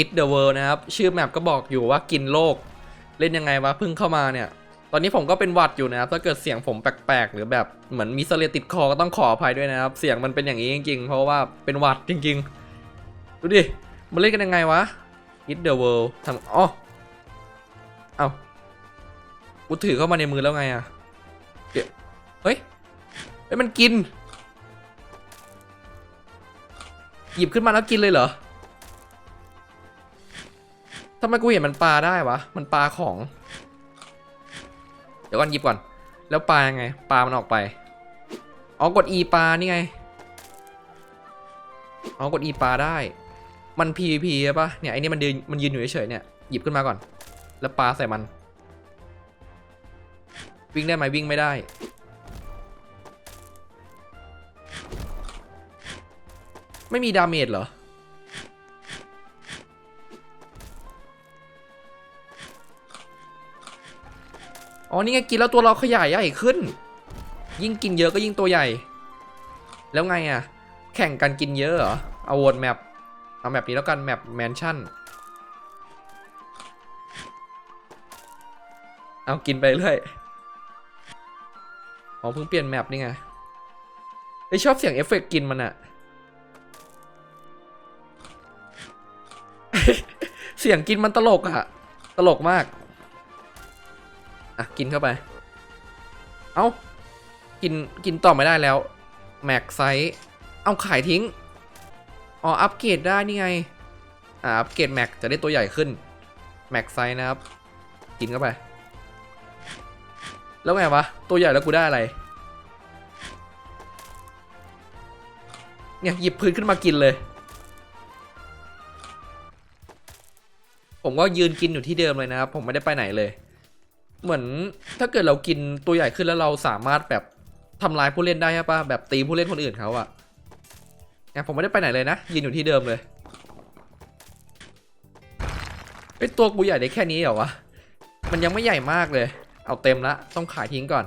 It the World นะครับ ชื่อแมปก็บอกอยู่ว่ากินโลก เล่นยังไงวะเพิ่งเข้ามาเนี่ย ตอนนี้ผมก็เป็นหวัดอยู่นะครับ ถ้าเกิดเสียงผมแปลกๆ หรือแบบเหมือนมีเสลติดคอก็ต้องขออภัยด้วยนะครับ เสียงมันเป็นอย่างนี้จริงๆ เพราะว่าเป็นหวัดจริงๆ ดูดิ มันเล่นกันยังไงวะ It the World ทำอ๋อเอากูถือเข้ามาในมือแล้วไงอะเดี๋ยวเฮ้ยเฮ้ยมันกิน หยิบขึ้นมาแล้วกินเลยเหรอ ทำไมกูเห็นมันปลาได้วะ มันปลาของ เดี๋ยวก่อนหยิบก่อน แล้วปลายังไง ปลามันออกไป อ๋อ กด E ปลานี่ไง อ๋อ กด E ปลาได้ มัน PVP ใช่ปะเนี่ยไอ้นี่มันยืนมันยืนอยู่เฉยๆเนี่ย หยิบขึ้นมาก่อน แล้วปลาใส่มัน วิ่งได้ไหมวิ่งไม่ได้ ไม่มีดาเมจเหรอ อ๋อนี่ไงกินแล้วตัวเราขยายใหญ่ขึ้น ยิ่งกินเยอะก็ยิ่งตัวใหญ่ แล้วไงอะแข่งกันกินเยอะเหรอเอาวนแมปเอาแมปนี้แล้วกันแมปแมนชั่นเอากินไปเรื่อยอ๋อเพิ่งเปลี่ยนแมปนี่ไงไอชอบเสียงเอฟเฟกต์กินมันอะเสียงกินมันตลกอะตลกมาก อะกินเข้าไป เอา้า กินกินต่อไม่ได้แล้ว แม็กไซส์เอาขายทิ้ง อ๋ออัปเกรดได้นี่ไง อ่าอัปเกรดแม็กจะได้ตัวใหญ่ขึ้น แม็กไซส์นะครับ กินเข้าไป แล้วไงวะ ตัวใหญ่แล้วกูได้อะไร เนี่ยหยิบพื้นขึ้นมากินเลย ผมก็ยืนกินอยู่ที่เดิมเลยนะครับ ผมไม่ได้ไปไหนเลย เหมือนถ้าเกิดเรากินตัวใหญ่ขึ้นแล้วเราสามารถแบบทำลายผู้เล่นได้ใช่ปะแบบตีผู้เล่นคนอื่นเขาอะเนี่ยผมไม่ได้ไปไหนเลยนะยืนอยู่ที่เดิมเลยไอตัวกูใหญ่ได้แค่นี้เหรอวะมันยังไม่ใหญ่มากเลย เอาเต็มละต้องขายทิ้งก่อน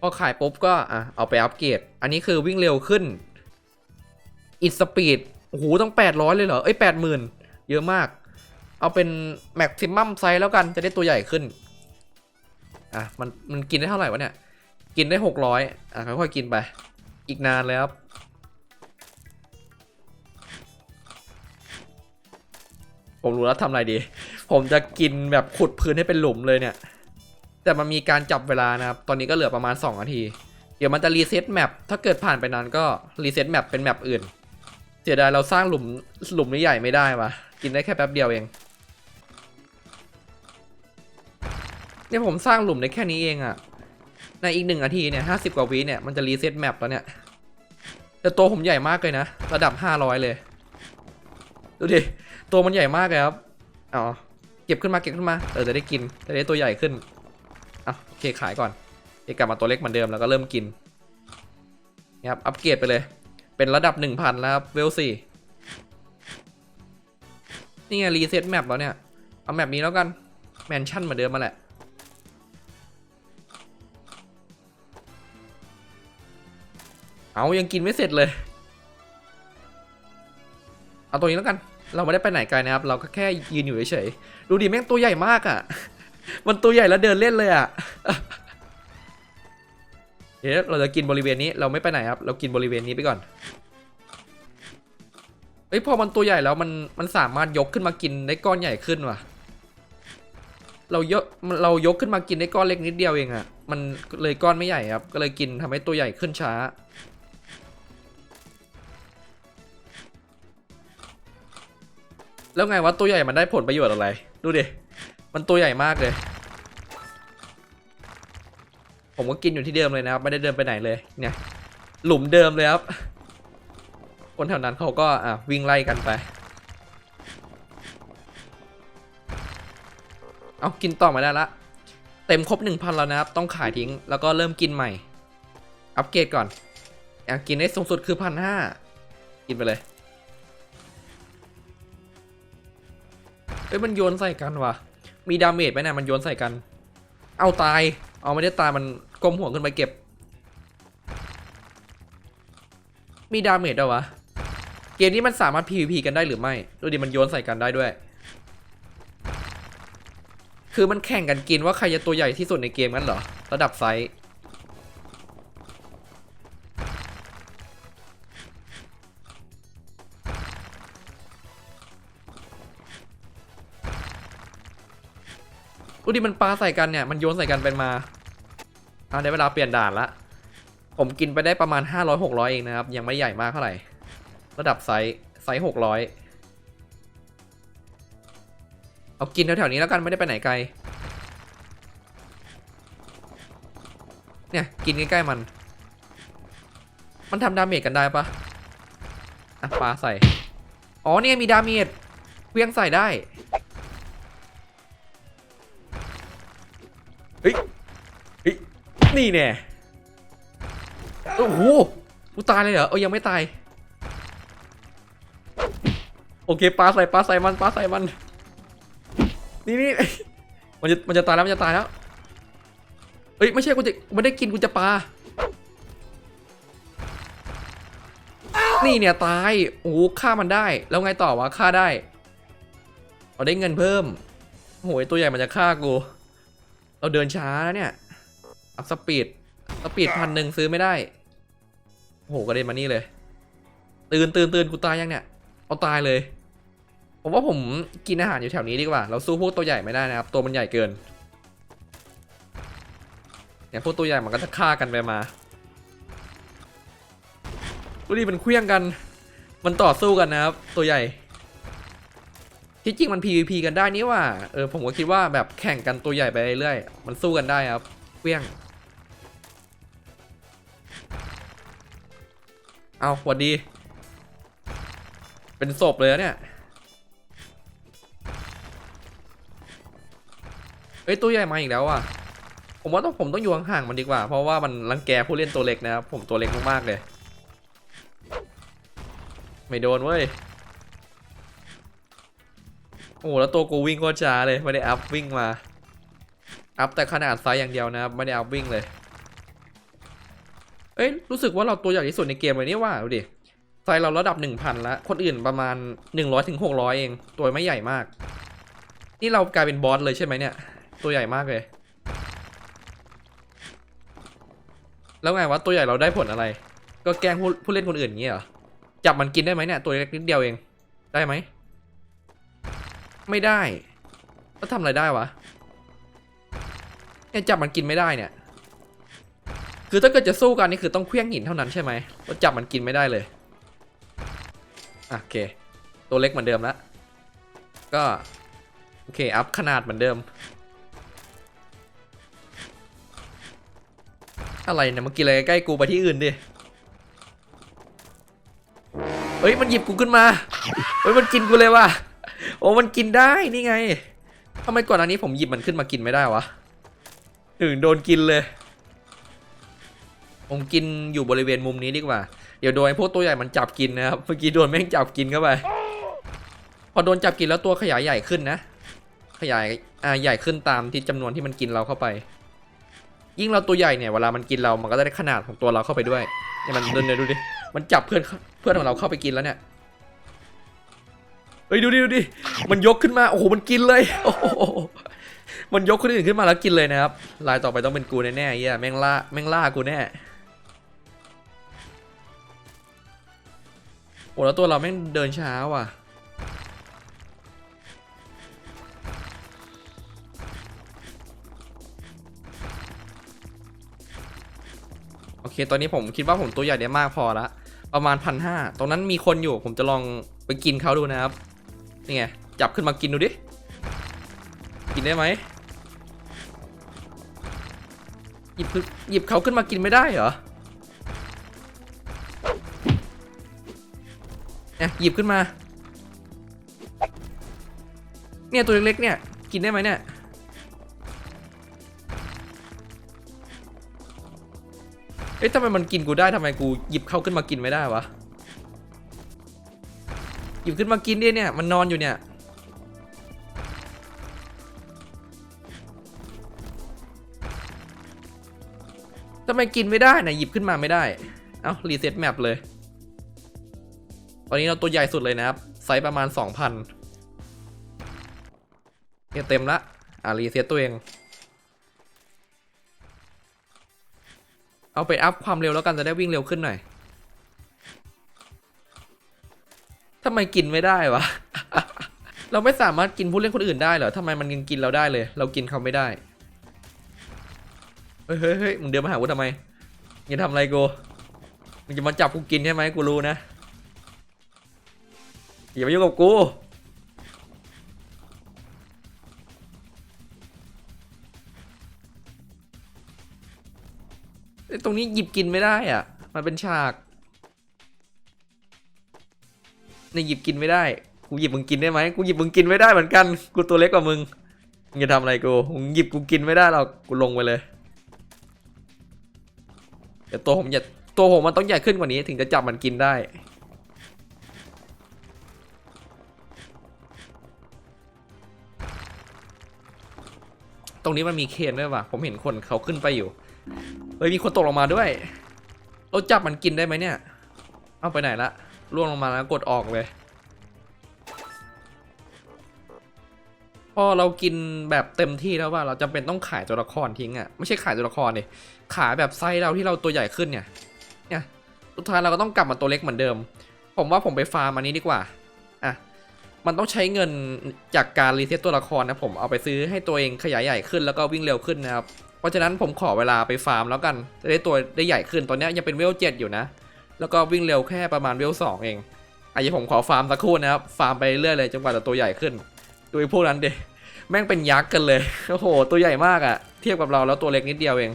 พอขายปุ๊บก็อะเอาไปอัปเกรด อันนี้คือวิ่งเร็วขึ้นอิ s สปีดโอ้โหต้อง 800 เลยเหรอ เอ้ย 80,000 เยอะมาก เอาเป็นแม็กซิมัมไซส์แล้วกันจะได้ตัวใหญ่ขึ้น อะมันมันกินได้เท่าไหร่วะเนี่ย กินได้600อะค่อยๆกินไป อีกนานเลยครับผมรู้แล้วทำอะไรดี ผมจะกินแบบขุดพื้นให้เป็นหลุมเลยเนี่ย แต่มันมีการจับเวลานะครับ ตอนนี้ก็เหลือประมาณ 2 นาที เดี๋ยวมันจะรีเซ็ตแมป ถ้าเกิดผ่านไปนานก็รีเซ็ตแมปเป็นแมปอื่น เสียดายเราสร้างหลุมหลุมนี้ใหญ่ไม่ได้วะกินได้แค่แป๊บเดียวเอง เนี่ยผมสร้างหลุมได้แค่นี้เองอะในอีกหนึ่งนาทีเนี่ยห้าสิบกว่าวิเนี่ยมันจะรีเซ็ตแมปแล้วเนี่ยแต่ตัวผมใหญ่มากเลยนะ ระดับห้าร้อยเลย ดูดิ ตัวมันใหญ่มากเลยครับอ๋อเก็บขึ้นมาเก็บขึ้นมาเออจะได้กินจะได้ตัวใหญ่ขึ้นอะโอเคขายก่อนเอกลับมาตัวเล็กเหมือนเดิมแล้วก็เริ่มกินนี่ครับอัปเกรดไปเลย เป็นระดับ1,000แล้วครับเวลสี่นี่ไงรีเซ็ตแมปแล้วเนี่ย เอาแมปนี้แล้วกัน แมนชั่นเหมือนเดิมมาแหละ เอายังกินไม่เสร็จเลย เอาตัวนี้แล้วกัน เราไม่ได้ไปไหนไกลนะครับ เราก็แค่ยืนอยู่เฉยๆ ดูดิแม่งตัวใหญ่มากอะ่ะ มันตัวใหญ่แล้วเดินเล่นเลยอะ่ะเดี๋ยวเราจะกินบริเวณนี้ เราไม่ไปไหนครับ เรากินบริเวณนี้ไปก่อนเฮ้ยพอมันตัวใหญ่แล้วมันมันสามารถยกขึ้นมากินได้ก้อนใหญ่ขึ้นว่ะ เราเยกเรายกขึ้นมากินได้ก้อนเล็กนิดเดียวเองอะ่ะ มันเลยก้อนไม่ใหญ่ครับ ก็เลยกินทำให้ตัวใหญ่ขึ้นช้า แล้วไงวะตัวใหญ่มันได้ผลประโยชน์อะไร ดูดิ มันตัวใหญ่มากเลย ผมก็กินอยู่ที่เดิมเลยนะครับ ไม่ได้เดินไปไหนเลย เนี่ย หลุมเดิมเลยครับ คนแถวนั้นเขาก็อะวิ่งไล่กันไป เอากินต่อมาได้ละ เต็มครบ 1,000 แล้วนะครับ ต้องขายทิ้ง แล้วก็เริ่มกินใหม่ อัปเกรดก่อนอะกินได้สูงสุดคือพันห้ากินไปเลย เอ้ยมันโยนใส่กันวะมีดาเมจไหมนะมันโยนใส่กัน เอาตาย เอาไม่ได้ตายมันก้มหัวขึ้นไปเก็บ มีดาเมจด้วยวะ เกมนี้มันสามารถ PVP กันได้หรือไม่ ดูดิมันโยนใส่กันได้ด้วย คือมันแข่งกันกินว่าใครจะตัวใหญ่ที่สุดในเกมนั้นเหรอ ระดับไซส์ ดูดิมันปลาใส่กันเนี่ย มันโยนใส่กันเป็นมาอ่าได้เวลาเปลี่ยนด่านละ ผมกินไปได้ประมาณ 500 600 เองนะครับ ยังไม่ใหญ่มากเท่าไหร่ ระดับไซส์ไซส์600 เอากินแถวๆนี้แล้วกันไม่ได้ไปไหนไกล เนี่ย กินใกล้ๆมัน มันทำดาเมจกันได้ปะอะปาใส่ อ๋อเนี่ยมีดาเมจเพียงใส่ได้ นี่แน่โอ้โหกูตายเลยเหรอเออยังไม่ตาย โอเคปลาใส่ปลาใส่มันปลาใส่มัน นี่นี่มันจะมันจะตายแล้วมันจะตายแล้วเฮ้ยไม่ใช่กูจะไม่ได้กินกูจะปลา นี่เนี่ยตาย โอ้โหฆ่ามันได้ แล้วไงต่อวะฆ่าได้เราได้เงินเพิ่มโอ้โหไอ้ตัวใหญ่มันจะฆ่ากู เราเดินช้าแล้วเนี่ย อัพสปีดสปีดพันหนึ่งซื้อไม่ได้โอ้โหกระเด็นมานี่เลย ตื่นตื่นตื่นกูตายยังเนี่ย เอาตายเลย ผมว่าผมกินอาหารอยู่แถวนี้ดีกว่า เราสู้พวกตัวใหญ่ไม่ได้นะครับ ตัวมันใหญ่เกิน เนี่ยพวกตัวใหญ่มันก็จะฆ่ากันไปมาดูดิมันเคลี้ยงกัน มันต่อสู้กันนะครับ ตัวใหญ่ ที่จริงมัน PVP กันได้นี่ว่า เออผมก็คิดว่าแบบแข่งกันตัวใหญ่ไปเรื่อยๆมันสู้กันได้ครับเคลี้ยง เอาหวัดดี เป็นศพเลยเนี่ยเฮ้ยตัวใหญ่มาอีกแล้วอะ ผมว่าต้องผมต้องอยู่ห่างๆมันดีกว่า เพราะว่ามันรังแกผู้เล่นตัวเล็กนะครับ ผมตัวเล็กมากๆเลย ไม่โดนเว้ย โอ้แล้วตัวกูวิ่งโคตรช้าเลย ไม่ได้อัพวิ่งมา อัพแต่ขนาดไซส์อย่างเดียวนะครับ ไม่ได้อัพวิ่งเลย เอ้ยรู้สึกว่าเราตัวใหญ่ที่สุดในเกมเลยนี่ว่าดูดิไซส์เราระดับ1,000แล้วคนอื่นประมาณ100ถึง600เองตัวไม่ใหญ่มาก นี่เรากลายเป็นบอสเลยใช่ไหมเนี่ย ตัวใหญ่มากเลย แล้วไงวะตัวใหญ่เราได้ผลอะไร ก็แกล้งผู้ผู้เล่นคนอื่นอย่างเงี้ยเหรอจับมันกินได้ไหมเนี่ยตัวเล็กนิดเดียวเองได้ไหมไม่ได้แล้วทำอะไรได้วะเนี่ยจับมันกินไม่ได้เนี่ย คือถ้าเกิดจะสู้กันนี่คือต้องเคลี้ยงหินเท่านั้นใช่ไหมว่าจับมันกินไม่ได้เลยโอเค ตัวเล็กเหมือนเดิมแล้วก็โอเคอัพขนาดเหมือนเดิม อะไรเนี่ยมันกินอะไรใกล้กูไปที่อื่นดิเฮ้ยมันหยิบกูขึ้นมาเฮ้ยมันกินกูเลยว่ะโอ้มันกินได้นี่ไงทำไมก่อนอันนี้ผมหยิบมันขึ้นมากินไม่ได้วะถึงโดนกินเลย ผมกินอยู่บริเวณมุมนี้ดีกว่า เดี๋ยวโดนพวกตัวใหญ่มันจับกินนะครับ เมื่อกี้โดนแม่งจับกินเข้าไป พอโดนจับกินแล้วตัวขยายใหญ่ขึ้นนะ ขยายอ่าใหญ่ขึ้นตามที่จำนวนที่มันกินเราเข้าไป ยิ่งเราตัวใหญ่เนี่ยเวลามันกินเรา มันก็ได้ขนาดของตัวเราเข้าไปด้วยเนี่ยมันเดินเลยดูดิ มันจับเพื่อนเพื่อนของเราเข้าไปกินแล้วเนี่ยเฮ้ยดูดิดูดิ มันยกขึ้นมา โอ้โห มันกินเลย โอ้โห มันยกคนอื่นขึ้นมาแล้วกินเลยนะครับ ลายต่อไปต้องเป็นกูแน่ๆเฮียแม่งล่า แม่งล่ากูแน่ อ้แล้วตัวเราแม่งเดินช้าว่ะ โอเค ตอนนี้ผมคิดว่าผมตัวใหญ่ได้มากพอละ ประมาณพันห้าตรงนั้นมีคนอยู่ ผมจะลองไปกินเขาดูนะครับ นี่ไง จับขึ้นมากินดูดิ กินได้ไหมหยิบหยิบเขาขึ้นมากินไม่ได้เหรอ เนี่ยหยิบขึ้นมา เนี่ยตัวเล็กๆเนี่ย กินได้ไหมเนี่ย เอ๊ะทำไมมันกินกูได้ทำไมกูหยิบเข้าขึ้นมากินไม่ได้วะ หยิบขึ้นมากินดิเนี่ย มันนอนอยู่เนี่ยทำไมกินไม่ได้นะหยิบขึ้นมาไม่ได้ เอ้ารีเซ็ตแมปเลย ตอนนี้เราตัวใหญ่สุดเลยนะครับ ไซส์ประมาณ 2,000เนี่ยเต็มละอะรีเซ็ตตัวเอง เอาไปอัพความเร็วแล้วกันจะได้วิ่งเร็วขึ้นหน่อยทำไมกินไม่ได้วะ เราไม่สามารถกินผู้เล่นคนอื่นได้เหรอทำไมมันยังกินเราได้เลย เรากินเขาไม่ได้ เฮ้ยเฮ้ยเฮ้ยมึงเดินมาหากูทำไมมึงจะทำอะไรกูมึงจะมาจับกูกินใช่ไหมกูรู้นะ อย่ามายุ่งกับกูตรงนี้หยิบกินไม่ได้อะ มันเป็นฉากนี่หยิบกินไม่ได้ กูหยิบมึงกินได้ไหมกูหยิบมึงกินไม่ได้เหมือนกัน กูตัวเล็กกว่ามึง มึงจะทำอะไรกู มึงหยิบกูกินไม่ได้หรอก กูลงไปเลยเดี๋ยวตัวผมอย่าตัวผมมันต้องใหญ่ขึ้นกว่านี้ถึงจะจับมันกินได้ รงนี้มันมีเคนด้วยว่ะ ผมเห็นคนเขาขึ้นไปอยู่ เฮ้ยมีคนตกลงมาด้วยเราจับมันกินได้ไหมเนี่ย เอาไปไหนละล่วงลงมาแล้วกดออกเลย พอเรากินแบบเต็มที่แล้วว่าเราจำเป็นต้องขายตัวละครทิ้งอะ่ะ ไม่ใช่ขายตัวละครดิขายแบบไซส์เราที่เราตัวใหญ่ขึ้นเนี่ย เนี่ย สุดท้ายเราก็ต้องกลับมาตัวเล็กเหมือนเดิม ผมว่าผมไปฟาร์มอันนี้ดีกว่า มันต้องใช้เงินจากการรีเซ็ตตัวละครนะผมเอาไปซื้อให้ตัวเองขยายใหญ่ขึ้นแล้วก็วิ่งเร็วขึ้นนะครับ เพราะฉะนั้นผมขอเวลาไปฟาร์มแล้วกัน จะได้ตัวได้ใหญ่ขึ้นตอนนี้ยังเป็นเวลเจ็ดอยู่นะ แล้วก็วิ่งเร็วแค่ประมาณเวลสองเองอาจจะผมขอฟาร์มสักครู่นะครับ ฟาร์มไปเรื่อยเลยจนกว่าจะตัวใหญ่ขึ้น ดูไอ้พวกนั้นเดิแม่งเป็นยักษ์กันเลย โอ้โห ตัวใหญ่มากอะเทียบกับเราแล้วตัวเล็กนิดเดียวเอง